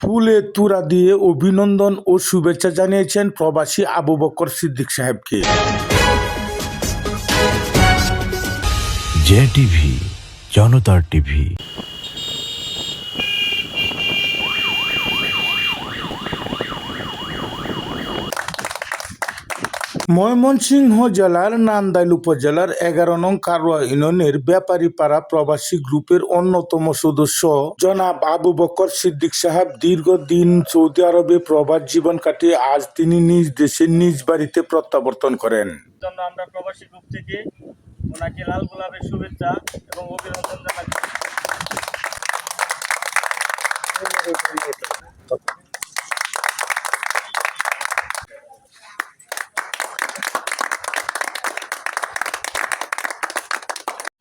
ফুলে তুরা দিয়ে অভিনন্দন ও শুভেচ্ছা জানিয়েছেন প্রবাসী আবু বকর সিদ্দিক সাহেবকে। জে টিভি, জনতার টিভি। ময়মনসিংহ জেলার নান্দাইল উপজেলার এগারো নং কারোয়া ইউনিয়নের ব্যাপারীপাড়া প্রবাসী গ্রুপের অন্যতম সদস্য জনাব আবু বকর সিদ্দিক সাহেব দীর্ঘদিন সৌদি আরবে প্রবাস জীবন কাটিয়ে আজ তিনি নিজ দেশে নিজ বাড়িতে প্রত্যাবর্তন করেন। আমরা প্রবাসী গ্রুপ থেকে ওনাকে লাল গোলাপের শুভেচ্ছা এবং অভিনন্দন জানাচ্ছি।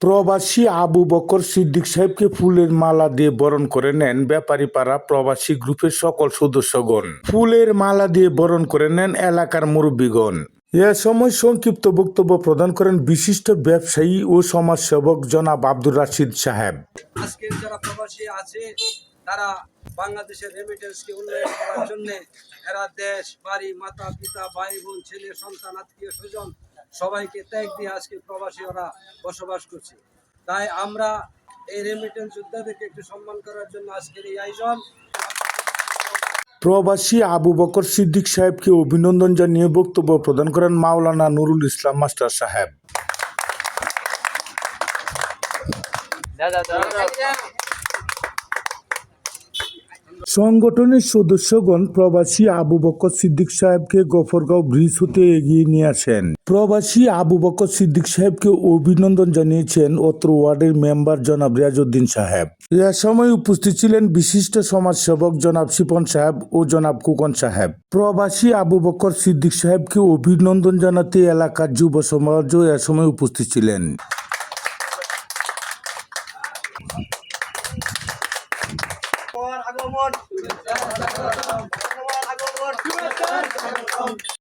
প্রবাসী আবু বকর সিদ্দিক সাহেবকে ফুলের মালা দিয়ে বরণ করে নেন ব্যাপারীপাড়া প্রবাসী গ্রুপের সকল সদস্যগণ। ফুলের মালা দিয়ে বরণ করে নেন এলাকার মুরব্বীগণ। এ সময় সংক্ষিপ্ত বক্তব্য প্রদান করেন বিশিষ্ট ব্যবসায়ী ও সমাজসেবক জনাব আব্দুর রাশিদ সাহেব। আজকের যারা প্রবাসী আছে, তারা বাংলাদেশের উন্নয়ন করার জন্য এরা দেশ, বাড়ি, মাতা, পিতা, ভাই, বোন, ছেলে, সন্তান, আত্মীয়, স্বজন সবাইকে ত্যাগ দিয়ে আজকে প্রবাসী ওরা বসবাস করছে। তাই আমরা এই রেমিটেন্স যোদ্ধাদেরকে একটু সম্মান করার জন্য আজকের এই আয়োজন। প্রবাসী আবু বকর সিদ্দিক সাহেবকে অভিনন্দন জানিয়ে বক্তব্য প্রদান করেন মাওলানা নুরুল ইসলাম মাস্টার সাহেব। সংগঠনের সদস্যগণ প্রবাসী আবু বকর সিদ্দিক সাহেবকে গফরগাঁও ব্রিজ হতে এগিয়ে নিয়ে আসেন। প্রবাসী আবু বকর সিদ্দিক সাহেবকে অভিনন্দন জানিয়েছেন অত্র ওয়ার্ডের মেম্বার জনাব রিয়াজউদ্দিন সাহেব। এ সময় উপস্থিত ছিলেন বিশিষ্ট সমাজসেবক জনাব শিপন সাহেব ও জনাব কুকন সাহেব। প্রবাসী আবু বকর সিদ্দিক সাহেবকে অভিনন্দন জানাতে এলাকার যুব সমাজও এ সময় উপস্থিত ছিলেন। আগমন। আগমন